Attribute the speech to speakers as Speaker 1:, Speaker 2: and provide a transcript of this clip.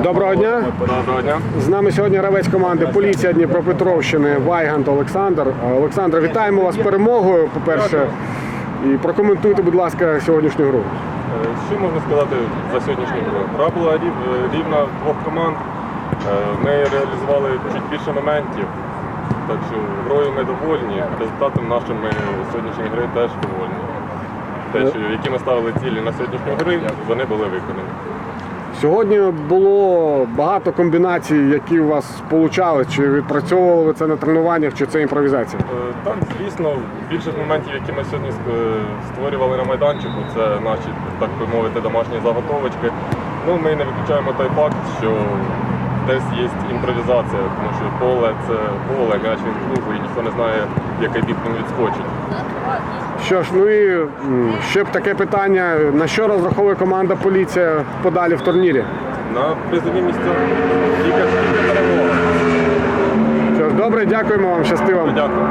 Speaker 1: Доброго дня.
Speaker 2: Доброго дня.
Speaker 1: З нами сьогодні гравець команди Поліція Дніпропетровщини Вайгант Олександр. Е, Олександр, вітаємо вас з перемогою, по-перше. І прокоментуйте, будь ласка, сьогоднішню гру.
Speaker 2: Е, Що можна сказати за сьогоднішню гру? Гра була е, рівна двох команд. Е, Ми реалізували чуть більше моментів. Так що грою ми довольні. Результатом нашим сьогоднішньої гри теж довольні. Те, що, які ми ставили цілі на сьогоднішню гри, вони були виконані.
Speaker 1: Сьогодні було багато комбінацій, які у вас получали. Чи відпрацьовували це на тренуваннях, чи це імпровізація?
Speaker 2: Е, Так, звісно, більшість моментів, які ми сьогодні створювали на майданчику, це наші, так би мовити, домашні заготовочки. Ну, ми не виключаємо той факт, що десь є імпровізація, тому що поле це поле, м'яч він круглий, і ніхто не знає, в який бік він відскочить.
Speaker 1: Що ж, ну і м, ще б таке питання: на що розраховує команда Поліція подалі в турнірі?
Speaker 2: На призові місця тільки, тільки перемога.
Speaker 1: Що ж, добре, дякуємо вам, щасти вам.
Speaker 2: Дякую.